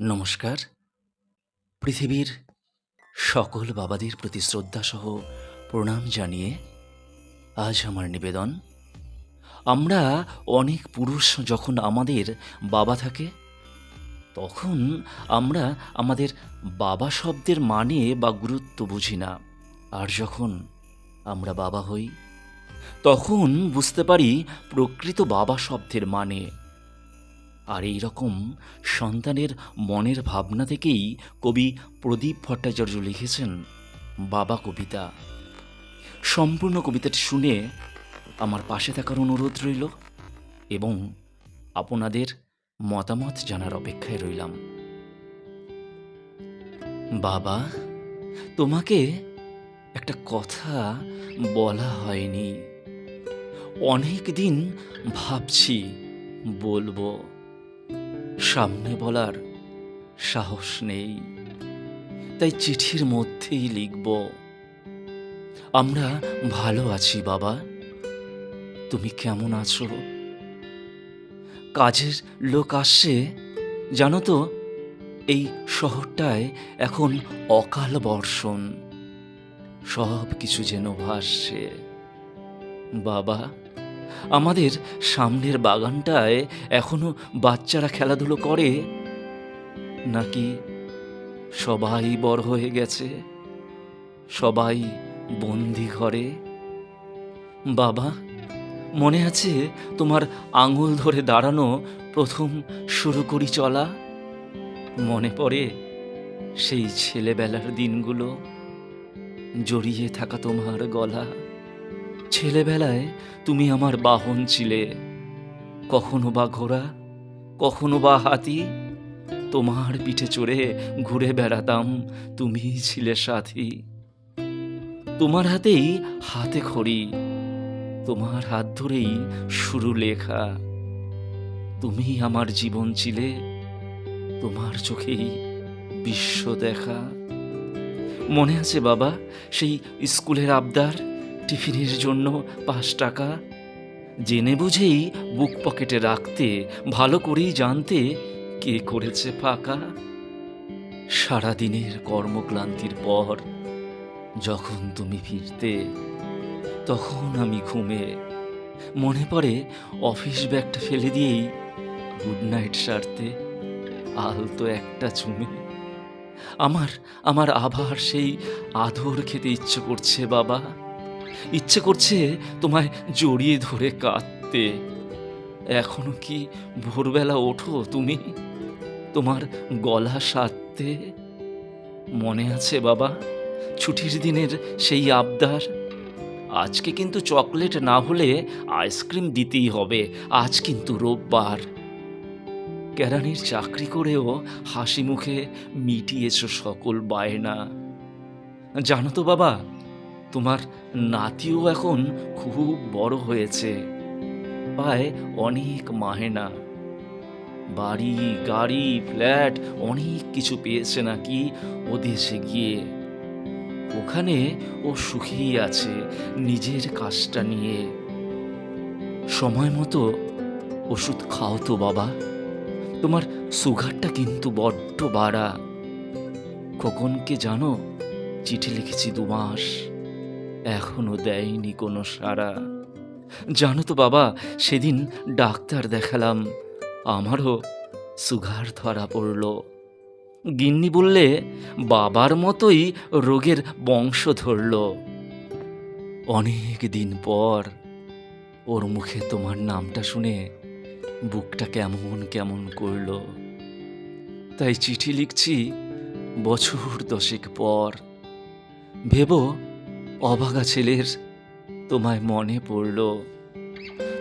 নমস্কার। পৃথিবীর সকল বাবাদের প্রতি শ্রদ্ধাসহ প্রণাম জানিয়ে আজ আমার নিবেদন। আমরা অনেক পুরুষ যখন আমাদের বাবা থাকে, তখন আমরা আমাদের বাবা শব্দের মানে বা গুরুত্ব বুঝি না। আর যখন আমরা বাবা হই, তখন বুঝতে পারি প্রকৃত বাবা শব্দের মানে। আর এই রকম সন্তানের মনের ভাবনা থেকেই কবি প্রদীপ ভট্টাচার্য লিখেছেন বাবা কবিতা। সম্পূর্ণ কবিতাটি শুনে আমার পাশে থাকার অনুরোধ রইল এবং আপনাদের মতামত জানার অপেক্ষায় রইলাম। বাবা, তোমাকে একটা কথা বলা হয়নি। অনেক দিন ভাবছি বলব। সামনে বলার সাহস নেই। তাই চিঠির মধ্যেই লিখব, আমরা ভালো আছি বাবা। তুমি কেমন আছো? কাজের লোক আসছে, জানো তো, এই শহরটায় এখন অকাল বর্ষণ। সব কিছু যেন ভাসছে। বাবা আমাদের সামনের বাগানটায় এখনও বাচ্চারা খেলাধুলো করে? নাকি সবাই বড় হয়ে গেছে? সবাই বন্দি ঘরে? বাবা, মনে আছে তোমার আঙুল ধরে দাঁড়ানো প্রথম শুরু করি চলা? মনে পড়ে সেই ছেলেবেলার দিনগুলো জড়িয়ে থাকা তোমার গলা। ছেলেবেলায় তুমি আমার বাহন ছিলে। কখনো বা ঘোড়া, কখনো বা হাতি, তোমার পিঠে চড়ে ঘুরে বেড়াতাম তুমি ছিলে সাথী। তোমার হাতেই হাতে খড়ি, তোমার হাত ধরেই শুরু লেখা। তুমি আমার জীবন ছিলে, তোমার চোখেই বিশ্ব দেখা। মনে আছে বাবা, সেই স্কুলের আবদার? টিফিনের জন্য পাঁচ টাকা। জেনে বুঝেই বুক পকেটে রাখতে, ভালো করেই জানতে কে করেছে ফাঁকা। সারাদিনের কর্মক্লান্তির পর যখন তুমি ফিরতে, তখন আমি ঘুমে, মনে পড়ে অফিস ব্যাগটা ফেলে দিয়েই গুড নাইট সারতে, আলতো একটা চুমে। আমার আমার আবার সেই আধর খেতে ইচ্ছে করছে, বাবা। ইচ্ছে করছে তোমায় জড়িয়ে ধরে কাঁদতে। এখনও কি ভোরবেলা ওঠো তুমি? তোমার গলা সারতে মনে আছে বাবা, ছুটির দিনের সেই আবদার? আজকে কিন্তু চকলেট না হলে আইসক্রিম দিতেই হবে, আজ কিন্তু রোববার। কেরানির চাকরি করেও হাসি মুখে মিটিয়েছ সকল বায়না। জানো তো বাবা তোমার নাতিও এখন খুব বড় হয়েছে। পায় অনেক মাহেনা। বাড়ি, গাড়ি, ফ্ল্যাট অনেক কিছু পেয়েছে নাকি ও দেশে গিয়ে। ওখানে ও সুখেই আছে নিজের কাজটা নিয়ে। সময় মতো ওষুধ খাও তো বাবা। তোমার সুগারটা কিন্তু বড্ড বাড়া। খোকনকে জানো চিঠি লিখেছি দু মাস। এখনও দেয়নি কোনো সাড়া। জানো তো বাবা, সেদিন ডাক্তার দেখালাম। আমারও সুগার ধরা পড়ল। গিন্নি বললে, বাবার মতোই রোগের বংশ ধরল। অনেক দিন পর ওর মুখে তোমার নামটা শুনে বুকটা কেমন কেমন করল। তাই চিঠি লিখছি বছর দশেক পর। ভেবো অভাগা ছেলের তোমায় মনে পড়ল।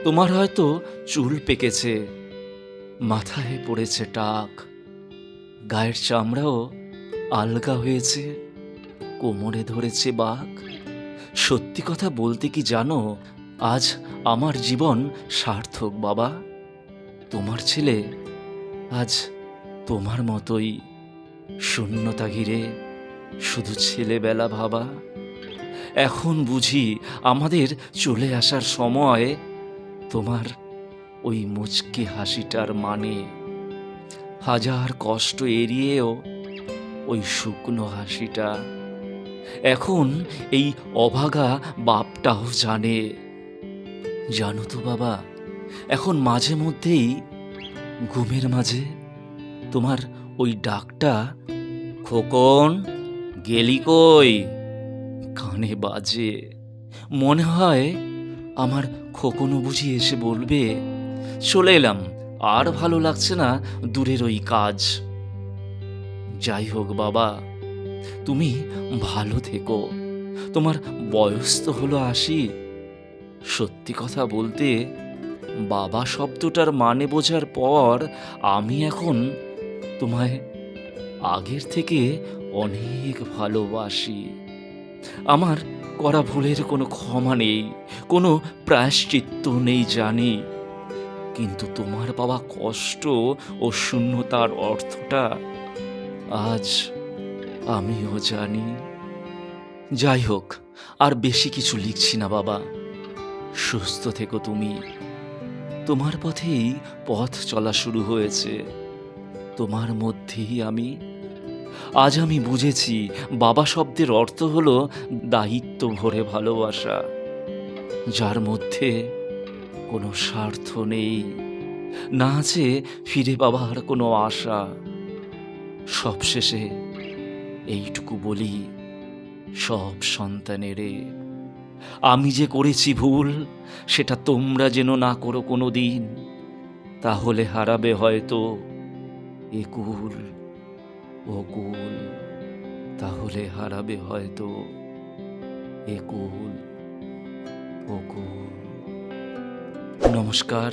তোমার হয়তো চুল পেকেছে, মাথায় পড়েছে টাক, গায়ের চামড়াও আলগা হয়েছে, কোমরে ধরেছে বাঘ সত্যি কথা বলতে কি জানো, আজ আমার জীবন সার্থক, বাবা। তোমার ছেলে আজ তোমার মতোই শূন্যতা ঘিরে, শুধু ছেলেবেলা ভাবা। এখন বুঝি আমাদের চলে আসার সময় তোমার ওই মুচকি হাসিটার মানে। হাজার কষ্ট এড়িয়েও ওই শুকনো হাসিটা। এখন এই অভাগা বাপটাও জানে। জানো তো বাবা, এখন মাঝে মধ্যেই ঘুমের মাঝে তোমার ওই ডাকটা, খোকন, গেলি কই? কানে বাজে। মনে হয় আমার খোকনও বুঝি এসে বলবে, চলে এলাম, আর ভালো লাগছে না দূরের ওই কাজ। যাই হোক বাবা, তুমি ভালো থেকো। তোমার বয়স তো হলো আশি। সত্যি কথা বলতে, বাবা শব্দটার মানে বোঝার পর আমি এখন তোমায় আগের থেকে অনেক ভালোবাসি। আমার করা ভুলের কোনো ক্ষমা নেই, কোনো প্রায়শ্চিত্ত নেই জানি। কিন্তু তোমার পাওয়া কষ্ট ও শূন্যতার অর্থটা আজ আমিও জানি। যাই হোক, আর বেশি কিছু লিখছি না বাবা। সুস্থ থেকো তুমি। তোমার পথেই পথ চলা শুরু হয়েছে। তোমার মধ্যেই আমি আজ আমি বুঝেছি, বাবা শব্দের অর্থ হলো দায়িত্ব ভরে ভালোবাসা। যার মধ্যে কোনো স্বার্থ নেই, না আছে ফিরে পাবার কোনো আশা। সবশেষে এইটুকু বলি, সব সন্তানেরে, আমি যে করেছি ভুল, সেটা তোমরা যেন না করো কোনো দিন তাহলে হারাবে হয়তো একুল। অকুল তাহলে হারাবে হয়তো একুল। অকুল। নমস্কার।